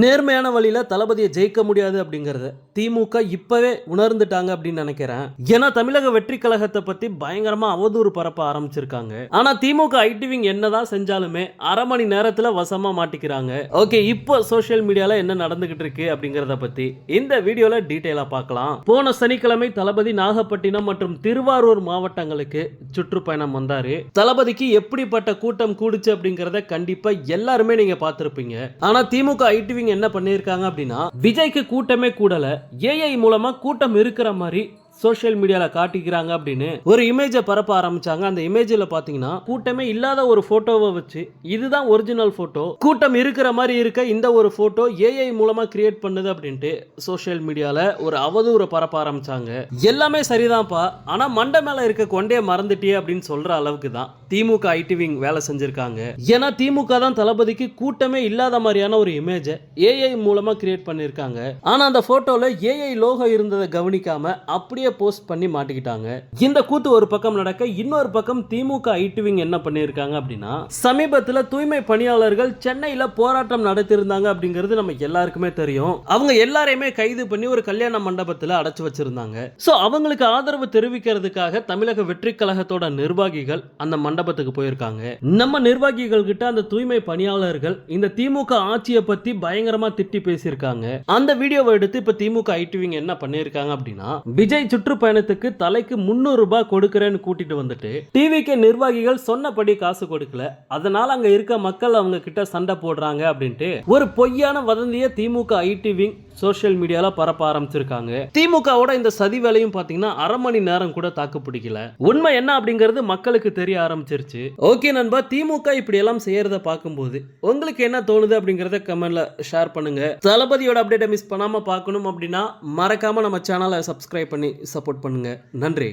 நேர்மையான வழியில தளபதியை ஜெயிக்க முடியாது அப்படிங்கறத திமுக இப்பவே உணர்ந்துட்டாங்க அப்படின்னு நினைக்கிறேன். ஏன்னா தமிழக வெற்றி கழகத்தை பத்தி பயங்கரமா அவதூறு பரப்ப ஆரம்பிச்சிருக்காங்க. ஆனா திமுக ஐடிவிங் என்னதான் செஞ்சாலுமே அரை மணி நேரத்துல வசமா மாட்டிக்கிறாங்க. ஓகே இப்போ சோஷியல் மீடியால என்ன நடந்துகிட்டு இருக்கு அப்படிங்கறத பத்தி இந்த வீடியோல டீட்டெயிலா பார்க்கலாம். போன சனிக்கிழமை தளபதி நாகப்பட்டினம் மற்றும் திருவாரூர் மாவட்டங்களுக்கு சுற்றுப்பயணம் வந்தாரு. தளபதிக்கு எப்படிப்பட்ட கூட்டம் கூடுச்சு அப்படிங்கறத கண்டிப்பா எல்லாருமே நீங்க பார்த்திருப்பீங்க. ஆனா திமுக ஐடிவிங் என்ன பண்ணியிருக்காங்க அப்படின்னா விஜய்க்கு கூட்டமே கூடல. ஏஐ மூலமா கூட்டம் இருக்கிற மாதிரி சோஷியல் மீடியாவில் காட்டிக்கிறாங்க அப்படின்னு ஒரு இமேஜை பரப்ப ஆரம்பிச்சாங்க. அந்த இமேஜில் பார்த்தீங்கன்னா கூட்டமே இல்லாத ஒரு ஃபோட்டோவை வச்சு இதுதான் ஒரிஜினல் ஃபோட்டோ கூட்டம் இருக்கிற மாதிரி இருக்க இந்த ஒரு ஃபோட்டோ ஏஐ மூலமாக கிரியேட் பண்ணுது அப்படின்ட்டு சோஷியல் மீடியாவில் ஒரு அவதூறை பரப்ப ஆரம்பிச்சாங்க. எல்லாமே சரிதான்ப்பா. ஆனா மண்டை மேல இருக்க கொண்டே மறந்துட்டே அப்படின்னு சொல்ற அளவுக்கு தான் திமுக ஐடிவிங் வேலை செஞ்சிருக்காங்க. ஏன்னா திமுக தான் தளபதிக்கு கூட்டமே இல்லாத மாதிரியான ஒரு இமேஜை ஏஐ மூலமாக கிரியேட் பண்ணியிருக்காங்க ஆனால் அந்த ஃபோட்டோவில் ஏஐ லோகம் இருந்ததை கவனிக்காம அப்படியே போஸ்ட் பண்ணி மாட்டிக்கிட்டாங்க. இந்த கூத்து ஒரு பக்கம் நடக்க இன்னொரு பக்கம் திமுக ஐடிவிங் என்ன பண்ணியிருக்காங்க அப்படின்னா சமீபத்தில் தூய்மை பணியாளர்கள் சென்னையில போராட்டம் நடத்தியிருந்தாங்க அப்படிங்கிறது நம்ம எல்லாருக்குமே தெரியும். அவங்க எல்லாரையுமே கைது பண்ணி ஒரு கல்யாண மண்டபத்தில் அடைச்சு வச்சிருந்தாங்க. ஸோ அவங்களுக்கு ஆதரவு தெரிவிக்கிறதுக்காக தமிழக வெற்றி கழகத்தோட நிர்வாகிகள் அந்த மண்டபத்துக்கு போயிருக்காங்க. நம்ம நிர்வாகிகள் கிட்ட அந்த தூய்மை பணியாளர்கள் இந்த திமுக ஆட்சியை பத்தி பயங்கரமா திட்டி பேசியிருக்காங்க. அந்த வீடியோவை எடுத்து இப்ப திமுக ஐடிவிங் என்ன பண்ணியிருக்காங்க அப்படின்னா விஜய் சுற்றுப்பயணத்துக்கு தலைக்கு முந்நூறு ரூபாய் கொடுக்குறேன்னு கூட்டிட்டு வந்துட்டு டிவிக்கு நிர்வாகிகள் சொன்னபடி காசு கொடுக்கல. அதனால அங்க இருக்க மக்கள் அவங்க கிட்ட சண்டை போடுறாங்க அப்படின்ட்டு ஒரு பொய்யான வதந்தியை திமுக ஐடி விங் சோஷியல் மீடியால பரப்ப ஆரம்பிச்சிருக்காங்க. திமுகவோட இந்த சதி வேலையும் பாத்தீங்கன்னா அரை மணி நேரம் கூட தாக்கு பிடிக்கல. உண்மை என்ன அப்படிங்கிறது மக்களுக்கு தெரிய ஆரம்பிச்சிருச்சு. ஓகே நண்பா திமுக இப்படி எல்லாம் செய்யறத பார்க்கும்போது உங்களுக்கு என்ன தோணுது அப்படிங்கறத கமெண்ட்ல ஷேர் பண்ணுங்க. தளபதியோட அப்டேட்டை மிஸ் பண்ணாம பார்க்கணும் அப்படின்னா மறக்காம நம்ம சேனலை சப்ஸ்கிரைப் பண்ணி சப்போர்ட் பண்ணுங்கள் நன்றி.